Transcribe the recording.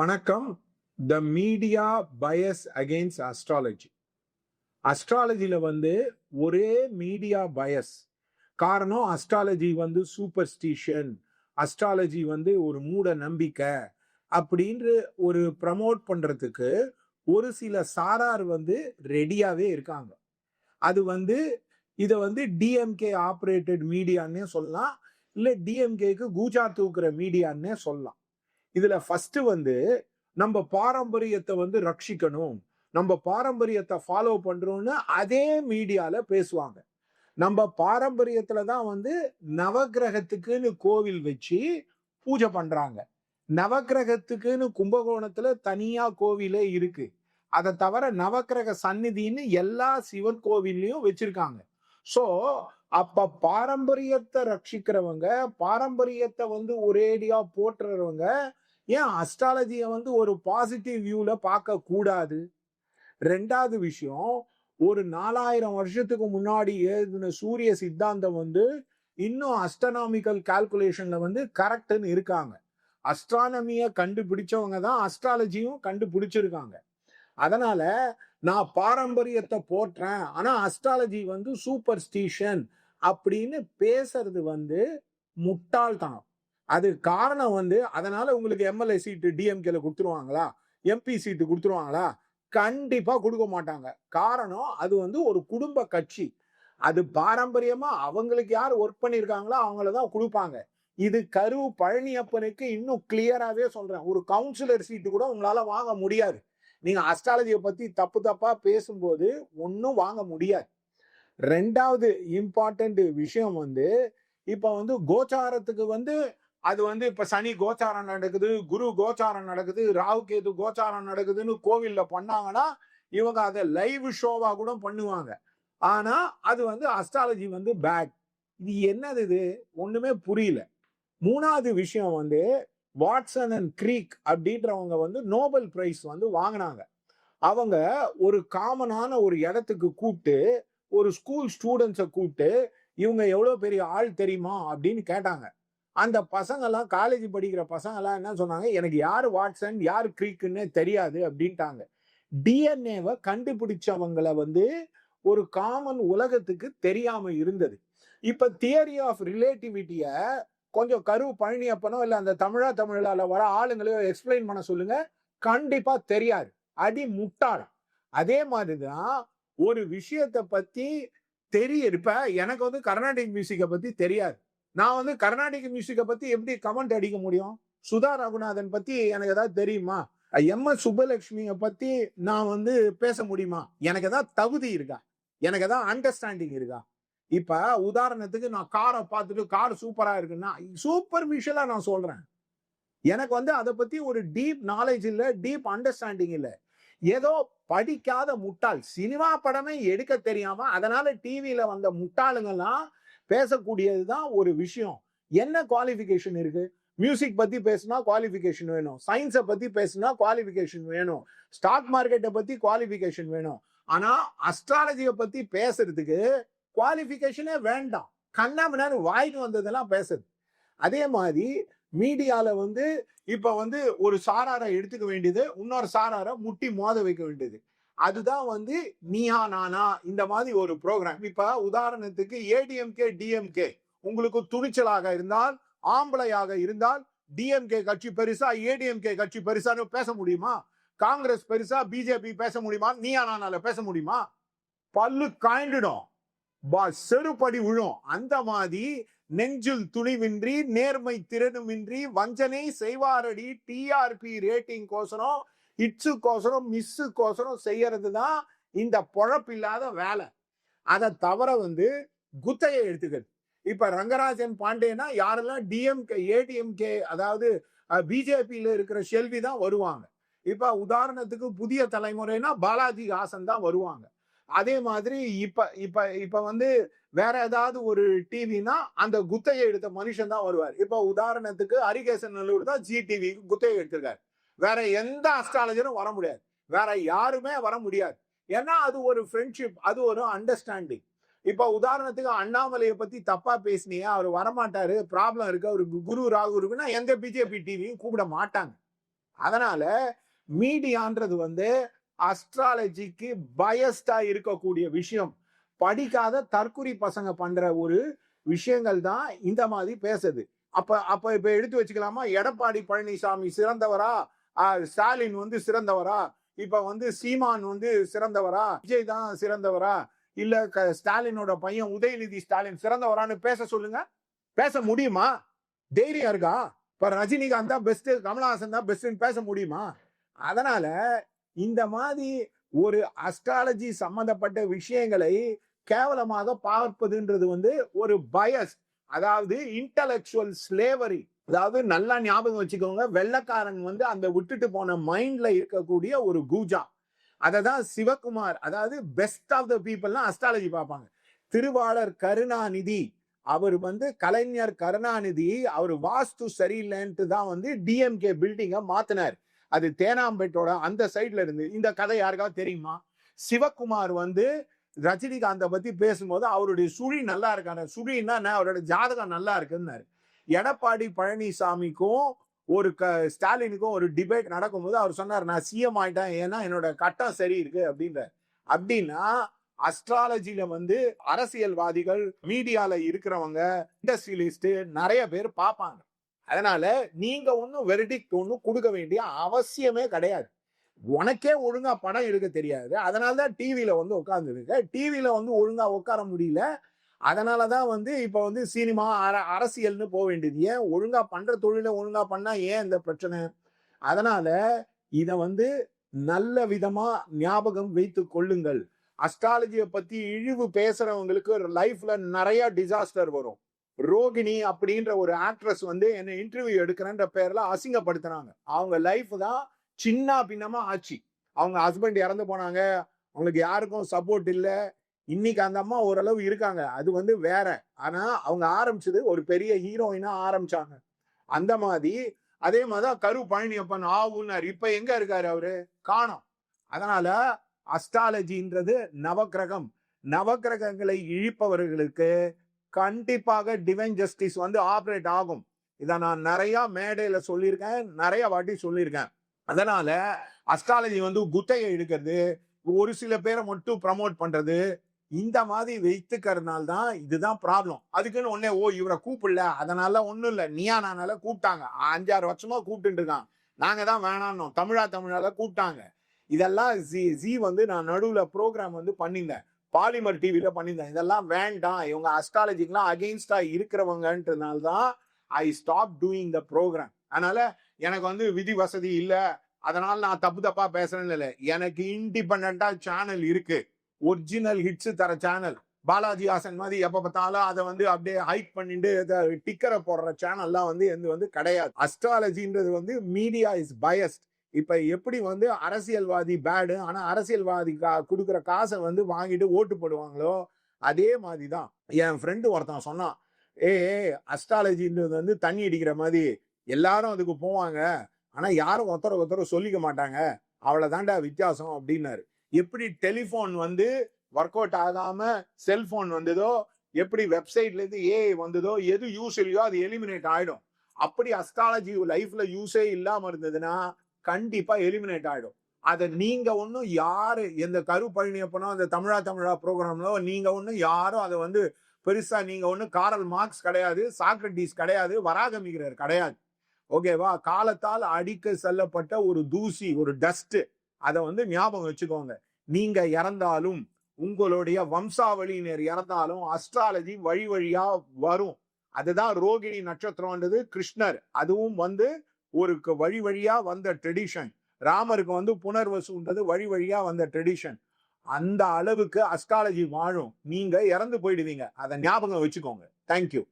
வணக்கம். The media bias against astrology அஸ்ட்ராலஜியில் வந்து ஒரே மீடியா பயஸ் காரணம் அஸ்ட்ராலஜி வந்து சூப்பர்ஸ்டிஷன் அஸ்ட்ராலஜி வந்து ஒரு மூட நம்பிக்கை அப்படின்ற ஒரு ப்ரமோட் பண்ணுறதுக்கு ஒரு சில சாரார் வந்து ரெடியாகவே இருக்காங்க. அது வந்து இதை வந்து டிஎம்கே ஆப்ரேட்டட் மீடியான்னே சொல்லலாம். இல்லை டிஎம்கேக்கு கூஜா தூக்குற மீடியான்னே சொல்லலாம். இதுல ஃபர்ஸ்ட் வந்து நம்ம பாரம்பரியத்தை வந்து ரட்சிக்கணும். நம்ம பாரம்பரியத்தை ஃபாலோ பண்றோம்னு அதே மீடியால பேசுவாங்க. நம்ம பாரம்பரியத்துல தான் வந்து நவக்கிரகத்துக்குன்னு கோவில் வச்சு பூஜை பண்றாங்க. நவக்கிரகத்துக்குன்னு கும்பகோணத்துல தனியா கோவிலே இருக்கு. அதை தவிர நவக்கிரக சந்நிதின்னு எல்லா சிவன் கோவில்லையும் வச்சிருக்காங்க. சோ அப்ப பாரம்பரியத்தை ரட்சிக்கிறவங்க பாரம்பரியத்தை வந்து ஒரேடியா போற்றுறவங்க ஏன் அஸ்ட்ராலஜியை வந்து ஒரு பாசிட்டிவ் வியூவில் பார்க்கக்கூடாது ரெண்டாவது விஷயம் ஒரு நாலாயிரம் வருஷத்துக்கு முன்னாடி எழுதின சூரிய சித்தாந்தம் வந்து இன்னும் அஸ்ட்ரனாமிக்கல் கால்குலேஷனில் வந்து கரெக்டுன்னு இருக்காங்க. அஸ்ட்ரானமியை கண்டுபிடிச்சவங்க தான் அஸ்ட்ராலஜியும் கண்டுபிடிச்சிருக்காங்க. அதனால நான் பாரம்பரியத்தை போற்றேன். ஆனால் அஸ்ட்ராலஜி வந்து சூப்பர் ஸ்டீஷன் அப்படின்னு பேசுறது வந்து முட்டாள்தான் அது காரணம் வந்து அதனால உங்களுக்கு எம்எல்ஏ சீட்டு டிஎம்கேல கொடுத்துருவாங்களா? எம்பி சீட்டு கொடுத்துருவாங்களா? கண்டிப்பா கொடுக்க மாட்டாங்க. காரணம் அது வந்து ஒரு குடும்ப கட்சி. அது பாரம்பரியமா அவங்களுக்கு யார் ஒர்க் பண்ணியிருக்காங்களோ அவங்கள தான் கொடுப்பாங்க. இது கரு பழனியப்பனுக்கு இன்னும் கிளியராகவே சொல்றேன். ஒரு கவுன்சிலர் சீட்டு கூட உங்களால வாங்க முடியாது. நீங்க அஸ்ட்ராலஜியை பத்தி தப்பு தப்பா பேசும்போது ஒன்றும் வாங்க முடியாது. ரெண்டாவது இம்பார்ட்டன்ட் விஷயம் வந்து இப்போ வந்து கோச்சாரத்துக்கு வந்து அது வந்து இப்ப சனி கோச்சாரம் நடக்குது குரு கோச்சாரம் நடக்குது ராகு கேது கோச்சாரம் நடக்குதுன்னு கோவில்ல பண்ணாங்கன்னா இவங்க அதை லைவ் ஷோவா கூட பண்ணுவாங்க. ஆனா அது வந்து அஸ்ட்ராலஜி வந்து பேட் இது என்னது இது? ஒண்ணுமே புரியல. மூணாவது விஷயம் வந்து வாட்சன் அண்ட் க்ரீக் அப்படின்றவங்க வந்து நோபல் பிரைஸ் வந்து வாங்கினாங்க. அவங்க ஒரு காமனான ஒரு இடத்துக்கு கூப்பிட்டு ஒரு ஸ்கூல் ஸ்டூடெண்ட்ஸை கூப்பிட்டு இவங்க எவ்வளோ பெரிய ஆள் தெரியுமா அப்படின்னு கேட்டாங்க. அந்த பசங்கெல்லாம் காலேஜ் படிக்கிற பசங்கள்லாம் என்ன சொன்னாங்க? எனக்கு யார் வாட்சன் யார் கிரீக்குன்னு தெரியாது அப்படின்ட்டாங்க. டிஎன்ஏவை கண்டுபிடிச்சவங்களை வந்து ஒரு காமன் உலகத்துக்கு தெரியாம இருந்தது. இப்ப தியரி ஆஃப் ரிலேட்டிவிட்டிய கொஞ்சம் கரு பழனியப்பனோ இல்லை அந்த தமிழா தமிழால வர ஆளுங்களையோ எக்ஸ்பிளைன் பண்ண சொல்லுங்க. கண்டிப்பா தெரியாது. அடி முட்டாளம் அதே மாதிரிதான் ஒரு விஷயத்தை பத்தி தெரிய இப்ப எனக்கு வந்து கர்நாடிக் மியூசிக்கை பத்தி தெரியாது. நான் வந்து கர்நாடிக் மியூசிக்கை பற்றி எப்படி கமெண்ட் அடிக்க முடியும்? சுதா ரகுநாதன் பற்றி எனக்கு ஏதாவது தெரியுமா? எம். எஸ். சுப்பலட்சுமியை பற்றி நான் வந்து பேச முடியுமா? எனக்கு ஏதாவது தகுதி இருக்கா? எனக்கு ஏதாவது அண்டர்ஸ்டாண்டிங் இருக்கா? இப்போ உதாரணத்துக்கு நான் காரை பார்த்துட்டு கார் சூப்பராக இருக்குன்னா சூப்பர் விஷயலா நான் சொல்கிறேன் எனக்கு வந்து அதை பற்றி ஒரு டீப் நாலேஜ் இல்லை டீப் அண்டர்ஸ்டாண்டிங் இல்லை. ஏதோ படிக்காத முட்டாள் சினிமா படமே எடுக்க தெரியாம அதனால டிவியில வந்த முட்டாளுங்கெல்லாம் பேசக்கூடியது தான் ஒரு விஷயம். என்ன குவாலிஃபிகேஷன் இருக்கு? மியூசிக் பத்தி பேசுனா குவாலிஃபிகேஷன் வேணும். சயின்ஸை பத்தி பேசுனா குவாலிஃபிகேஷன் வேணும். ஸ்டாக் மார்க்கெட்டை பத்தி குவாலிஃபிகேஷன் வேணும். ஆனா அஸ்ட்ராலஜியை பத்தி பேசுறதுக்கு குவாலிஃபிகேஷனே வேண்டாம். கண்ணாமனாரு வாய்க்கு வந்ததெல்லாம் பேசுறது அதே மாதிரி மீடியால வந்து இப்ப வந்து ஒரு சாராரை எடுத்துக்க வேண்டியது இன்னொரு சாராரை முட்டி மோத வைக்க வேண்டியது. அதுதான் வந்து நீயா நானா இந்த மாதிரி ஒரு ப்ரோக்ராம் இப்ப உதாரணத்துக்கு ஏடிஎம்கே டிஎம்கே உங்களுக்கு துணிச்சலாக இருந்தால் ஆம்பளையாக இருந்தால் டிஎம்கே கட்சி பெருசா ஏடிஎம்கே கட்சி பெருசான்னு பேச முடியுமா? காங்கிரஸ் பெருசா பிஜேபி பேச முடியுமா? நீயா நானால பேச முடியுமா? பல்லு காய்ந்துடும். பா செருப்படி விழும். அந்த மாதிரி நெஞ்சில் துணிவின்றி நேர்மை திறனுமின்றி வஞ்சனை செய்வாரடி டிஆர்பி ரேட்டிங் கோசரம். இட்ஸுக்கோசரம் மிஸ்ஸுக்கோசரம் செய்யறது தான் இந்த பொழப்பில்லாத வேலை. அதை தவிர வந்து குத்தையை எடுத்துக்கிறது இப்ப ரங்கராஜன் பாண்டேனா யாரெல்லாம் டிஎம்கே ஏடிஎம்கே அதாவது பிஜேபியில இருக்கிற செல்வி தான் வருவாங்க. இப்ப உதாரணத்துக்கு புதிய தலைமுறைனா பாலாஜி ஹாசன் தான் வருவாங்க. அதே மாதிரி இப்ப இப்ப இப்ப வந்து வேற ஏதாவது ஒரு டிவினா அந்த குத்தையை எடுத்த மனுஷன் தான் வருவார். இப்ப உதாரணத்துக்கு ஹரிகேசன் நல்லூர் தான் ஜி டிவி குத்தையை எடுத்திருக்காரு. வேற எந்த அஸ்ட்ராலஜரும் வர முடியாது. வேற யாருமே வர முடியாது. ஏன்னா அது ஒரு ஃப்ரெண்ட்ஷிப் அது ஒரு அண்டர்ஸ்டாண்டிங் இப்போ உதாரணத்துக்கு அண்ணாமலையை பத்தி தப்பா பேசினியே? அவர் வரமாட்டாரு. ப்ராப்ளம் இருக்கு. அவருக்கு குரு ராகு இருக்குன்னா எந்த பிஜேபி டிவியும் கூப்பிட மாட்டாங்க. அதனால மீடியான்றது வந்து அஸ்ட்ராலஜிக்கு பயஸ்டா இருக்கக்கூடிய விஷயம். படிக்காத தற்குறி பசங்க பண்ற ஒரு விஷயங்கள் தான் இந்த மாதிரி பேசுது. அப்ப அப்ப இப்ப எடுத்து வச்சுக்கலாமா? எடப்பாடி பழனிசாமி சிறந்தவரா? ஸ்டாலின் வந்து சிறந்தவரா? இப்ப வந்து சீமான் வந்து சிறந்தவரா? விஜய் தான் சிறந்தவரா? இல்ல க- ஸ்டாலினோட பையன் உதயநிதி ஸ்டாலின் சிறந்தவரான்னு பேச சொல்லுங்க. பேச முடியுமா? தைரியம் இருக்கா? இப்ப ரஜினிகாந்த் தான் பெஸ்ட் கமலஹாசன் தான் பெஸ்ட்னு பேச முடியுமா? அதனால இந்த மாதிரி ஒரு அஸ்ட்ராலஜி சம்பந்தப்பட்ட விஷயங்களை கேவலமாக பார்ப்பதுன்றது வந்து ஒரு பயஸ் அதாவது இன்டலெக்சுவல் ஸ்லேவரி அதாவது நல்லா ஞாபகம் வச்சுக்கோங்க. வெள்ளக்காரன் வந்து அந்த விட்டுட்டு போன மைண்ட்ல இருக்கக்கூடிய ஒரு கூஜா. அதை தான் சிவகுமார். அதாவது பெஸ்ட் ஆஃப் த பீப்புள்லாம் அஸ்ட்ராலஜி பார்ப்பாங்க. திருவாளர் கருணாநிதி. அவர் வந்து கலைஞர் கருணாநிதி. அவர் வாஸ்து சரியில்லைன்ட்டு தான் வந்து டிஎம்கே பில்டிங்கை மாத்தினார். அது தேனாம்பேட்டோட அந்த சைட்ல இருந்து. இந்த கதை யாருக்காவது தெரியுமா? சிவகுமார் வந்து ரஜினிகாந்தை பத்தி பேசும்போது அவருடைய சுழி நல்லா இருக்காரு சுழின்னா என்ன? அவரோட ஜாதகம் நல்லா இருக்குன்னாரு. எடப்பாடி பழனிசாமிக்கும் ஒரு க ஸ்டாலினுக்கும் ஒரு டிபேட் நடக்கும்போது அவர் சொன்னார் நான் சிஎம் ஆயிட்டேன். ஏன்னா என்னோட கட்டம் சரி இருக்கு அப்படின்ற அப்படின்னா அஸ்ட்ராலஜியில வந்து அரசியல்வாதிகள் மீடியால இருக்கிறவங்க இண்டஸ்ட்ரியலிஸ்ட் நிறைய பேர் பார்ப்பாங்க. அதனால நீங்க ஒன்றும் வெரிடிக்ட் ஒன்றும் கொடுக்க வேண்டிய அவசியமே கிடையாது. உனக்கே ஒழுங்கா படம் எடுக்க தெரியாது. அதனால தான் டிவியில வந்து உட்காந்துருக்க டிவியில வந்து ஒழுங்கா உட்கார முடியல. அதனால தான் வந்து இப்போ வந்து சினிமா அர அரசியல்னு போக வேண்டியது. ஏன் ஒழுங்காக பண்ணுற தொழிலை ஒழுங்காக பண்ணால் ஏன் இந்த பிரச்சனை? அதனால் இதை வந்து நல்ல விதமாக ஞாபகம் வைத்து கொள்ளுங்கள். அஸ்ட்ராலஜியை பற்றி இழிவு பேசுகிறவங்களுக்கு லைஃப்பில் நிறையா டிசாஸ்டர் வரும். ரோகிணி அப்படின்ற ஒரு ஆக்ட்ரஸ் வந்து என்னை இன்டர்வியூ எடுக்கிறேன்ற பேரில் அசிங்கப்படுத்துகிறாங்க அவங்க லைஃப் தான் சின்ன பின்னமாக ஆச்சு. அவங்க ஹஸ்பண்ட் இறந்து போனாங்க. அவங்களுக்கு யாருக்கும் சப்போர்ட் இல்லை. இன்னைக்கு அந்த அம்மா ஓரளவு இருக்காங்க. அது வந்து வேற. ஆனா அவங்க ஆரம்பிச்சது ஒரு பெரிய ஹீரோயினா ஆரம்பிச்சாங்க. அந்த மாதிரி அதே மாதிரிதான் கரு பழனியப்பன் ஆவுன்னாரு இப்ப எங்க இருக்காரு அவரு? காணும். அதனால அஸ்ட்ராலஜின்றது நவக்கிரகம். நவக்கிரகங்களை இழிப்பவர்களுக்கு கண்டிப்பாக டிவைன் ஜஸ்டிஸ் வந்து ஆப்ரேட் ஆகும். இதை நான் நிறைய மேடையில சொல்லியிருக்கேன். நிறைய வாட்டி சொல்லியிருக்கேன். அதனால அஸ்ட்ராலஜி வந்து குத்தையை எடுக்கிறது ஒரு சில பேரை மட்டும் ப்ரமோட் பண்றது இந்த மாதிரி வைத்துக்கிறதுனால தான் இதுதான் ப்ராப்ளம் அதுக்குன்னு ஒன்னே ஓ இவரை கூப்பிடல. அதனால ஒன்றும் இல்லை. நீயா நானால கூப்பிட்டாங்க. அஞ்சாறு வருஷமா கூப்பிட்டு இருக்கான். நாங்கள் தான் வேணான்னோம் தமிழா தமிழால கூப்பிட்டாங்க. இதெல்லாம் ஜி ஜி வந்து நான் நடுவில் ப்ரோக்ராம் வந்து பண்ணியிருந்தேன். பாலிமர் டிவியில் பண்ணியிருந்தேன். இதெல்லாம் வேண்டாம். இவங்க அஸ்ட்ராலஜிக்கெலாம் அகெயின்ஸ்டாக இருக்கிறவங்கன்றதுனால தான் I stop doing the program அதனால் எனக்கு வந்து விதி வசதி இல்லை. அதனால் நான் தப்பு தப்பாக பேசுறேன்னு இல்லை. எனக்கு இண்டிபெண்ட்டாக சேனல் இருக்குது ஒரிஜினல் ஹிட்ஸ் தர சேனல் பாலாஜி ஹாசன் மாதிரி எப்ப பார்த்தாலும் அதை வந்து அப்படியே ஹைட் பண்ணிட்டு டிக்கரை போடுற சேனல்லாம் வந்து எந்த வந்து கிடையாது. அஸ்ட்ராலஜின்றது வந்து மீடியா இஸ் பயஸ்ட் இப்ப எப்படி வந்து அரசியல்வாதி பேடு ஆனா அரசியல்வாதி கா கொடுக்குற காசை வந்து வாங்கிட்டு ஓட்டு போடுவாங்களோ அதே மாதிரி தான். என் ஃப்ரெண்டு ஒருத்தன் சொன்னான் ஏ அஸ்ட்ராலஜின்றது வந்து தண்ணி அடிக்கிற மாதிரி. எல்லாரும் அதுக்கு போவாங்க. ஆனா யாரும் ஒருத்தர ஒருத்தர சொல்லிக்க மாட்டாங்க. அவ்வளவுதான்டா வித்தியாசம் அப்படின்னாரு. எப்படி டெலிஃபோன் வந்து ஒர்க் அவுட் ஆகாம செல்போன் வந்ததோ எப்படி வெப்சைட்ல இருந்து ஏ வந்ததோ எது யூஸ் இல்லையோ அது எலிமினேட் ஆயிடும். அப்படி அஸ்ட்ராலஜி லைஃப்ல யூஸே இல்லாம இருந்ததுன்னா கண்டிப்பா எலிமினேட் ஆயிடும். அதை நீங்க ஒன்றும் யாரு எந்த கரு பழனியப்பனோ அந்த தமிழா தமிழா ப்ரோக்ராம்லோ நீங்க ஒன்றும் யாரும் அதை வந்து பெருசா நீங்க ஒன்றும் காரல் மார்க்ஸ் கிடையாது சாக்ரட்டிஸ் கிடையாது வராகமிகிறர் கிடையாது. ஓகேவா? காலத்தால் அடிக்க செல்லப்பட்ட ஒரு தூசி ஒரு டஸ்ட் அதை வந்து ஞாபகம் வச்சுக்கோங்க. நீங்க இறந்தாலும் உங்களுடைய வம்சாவளியினர் இறந்தாலும் அஸ்ட்ராலஜி வழி வழியா வரும். அதுதான் ரோகிணி நட்சத்திரம்ன்றது கிருஷ்ணர். அதுவும் வந்து ஒரு வழி வழியா வந்த ட்ரெடிஷன் ராமருக்கு வந்து புனர்வசுன்றது வழி வழியா வந்த ட்ரெடிஷன் அந்த அளவுக்கு அஸ்ட்ராலஜி வாழும். நீங்க இறந்து போயிடுவீங்க. அதை ஞாபகம் வச்சுக்கோங்க. தேங்க்யூ